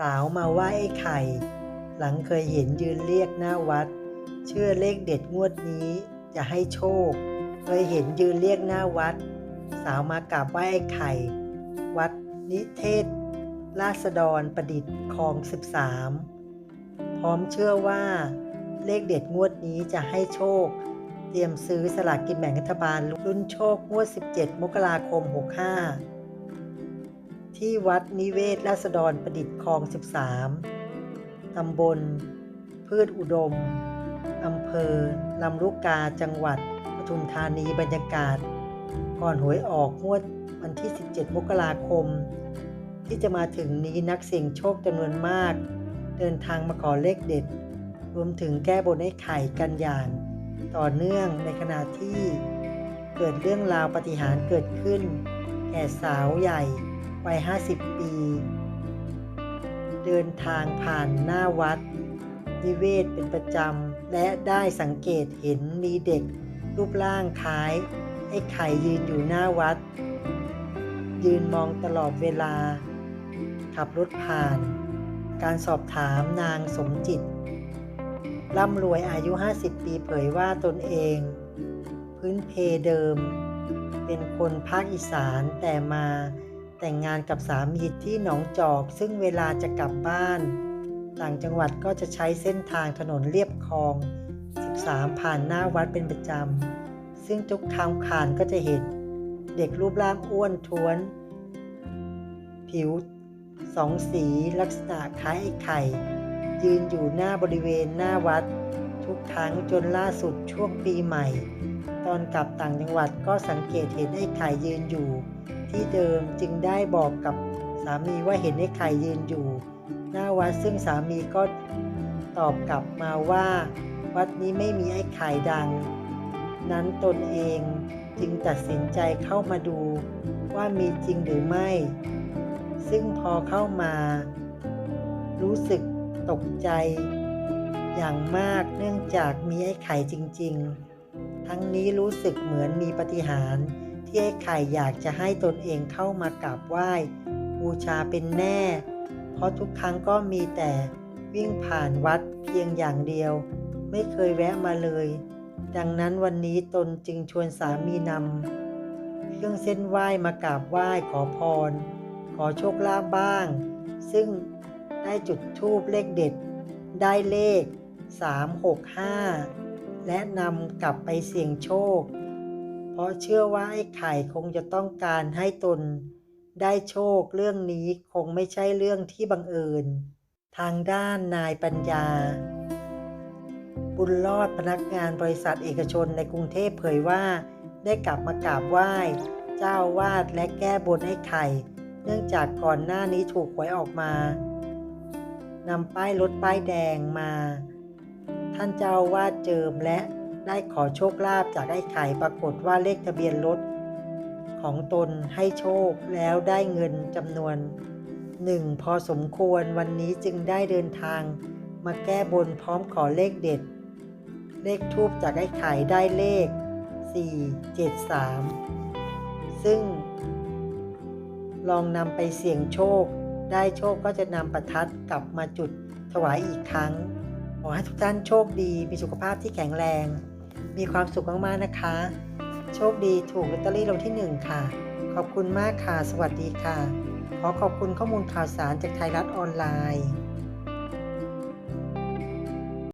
สาวมาไหว้ไอ้ไข่ หลังเคยเห็นยืนเรียกหน้าวัด เชื่อเลขเด็ดงวดนี้จะให้โชค เคยเห็นยืนเรียกหน้าวัด สาวมากราบไหว้ไอ้ไข่ วัดนิเทศ ราษฎรประดิษฐ์คลอง 13 พร้อมเชื่อว่าเลขเด็ดงวดนี้จะให้โชค เตรียมซื้อสลากกินแบ่งรัฐบาลรุ่นโชคงวด 17 มกราคม 65 ที่วัดนิเวศราษฎรประดิษฐ์คลอง 13 ตำบล พืชอุดม อำเภอลำลูกกาจังหวัดปทุมธานีบรรยากาศ ก่อนหวยออกงวดวันที่ 17 มกราคม ที่จะมาถึงนี้นักเสี่ยงโชคจำนวนมาก เดินทางมาขอเลขเด็ด รวมถึงแก้บนไอ้ไข่กันอย่าง ต่อเนื่องในขณะที่เกิดเรื่องราวปฏิหารเกิดขึ้น แก่สาวใหญ่ วัย 50 ปี เดินทางผ่านหน้าวัด นิเวศเป็นประจำ และได้สังเกตเห็นมีเด็กรูปร่างคล้าย ไอ้ไข่ยืนอยู่หน้าวัด ยืนมองตลอดเวลา ขับรถผ่าน การสอบถามนางสมจิตร่ำรวยอายุ 50 ปีเผยว่าตนเอง พื้นเพเดิม เป็นคนภาคอีสานแต่มา แต่งงานกับสามีที่หนองจอก ซึ่งเวลาจะกลับบ้าน ต่างจังหวัดก็จะใช้เส้นทางถนนเลียบคลอง 13 ผ่านหน้าวัดเป็นประจำ ซึ่งทุกครั้งผ่านก็จะเห็น เด็กรูปร่างอ้วนท้วน ผิวสองสีลักษณะคล้ายไอ้ไข่ ยืนอยู่หน้าบริเวณหน้าวัด ทุกครั้งจนล่าสุดช่วงปีใหม่ ตอนกลับต่างจังหวัดก็สังเกตเห็นไอ้ไข่ยืนอยู่ ที่เดิมจึงได้บอกกับสามีว่าเห็นไอ้ไข่ยืนอยู่ หน้าวัดซึ่งสามีก็ตอบกลับมาว่า วัดนี้ไม่มีไอ้ไข่ดัง นั้นตนเองจึงตัดสินใจเข้ามาดูว่ามีจริงหรือไม่ ซึ่งพอเข้ามา รู้สึกตกใจ อย่างมากเนื่องจากมีไอ้ไข่จริง ๆ ทั้งนี้รู้สึกเหมือนมีปาฏิหารย์ ที่ไอ้ไข่อยากจะให้ตนเองเข้ามากราบไหว้บูชาเป็นแน่ เพราะทุกครั้งก็มีแต่วิ่งผ่านวัดเพียงอย่างเดียว ไม่เคยแวะมาเลย ดังนั้นวันนี้ตนจึงชวนสามีนำเครื่องเส้นไหว้มากราบไหว้ขอพร ขอโชคลาภบ้าง ซึ่งได้จุดทูบเลขเด็ด ได้เลข 365 และนำกลับไปเสี่ยงโชค ราะเชื่อว่าไอ้ไข่คงจะต้องการให้ตน ได้โชคเรื่องนี้คงไม่ใช่เรื่องที่บังเอิญ ทางด้านนายปัญญา บุญรอดพนักงานบริษัทเอกชนในกรุงเทพเผยว่า ได้กลับมากราบไหว้ เจ้าวาดและแก้บนให้ไข่ เนื่องจากก่อนหน้านี้ถูกหวยออกมานำป้ายรถป้ายแดงมา ท่านเจ้าวาดเจิมและ ได้ขอโชคลาภจากไอ้ไข่ปรากฏว่าเลขทะเบียนรถของตนให้โชคแล้วได้เงินจำนวนหนึ่งพอสมควรวันนี้จึงได้เดินทาง มาแก้บนพร้อมขอเลขเด็ด เลขทูบจากไอ้ไข่ได้เลข 473 ซึ่ง ลองนำไปเสี่ยงโชค ได้โชคก็จะนำประทัดกลับมาจุดถวายอีกครั้ง ขอให้ทุกท่านโชคดี มีสุขภาพที่แข็งแรง มีความสุขมากๆนะคะ โชคดีถูกลอตเตอรี่รางวัลที่ 1 ค่ะ ขอบคุณมากค่ะ สวัสดีค่ะ ขอขอบคุณข้อมูลข่าวสารจากไทยรัฐออนไลน์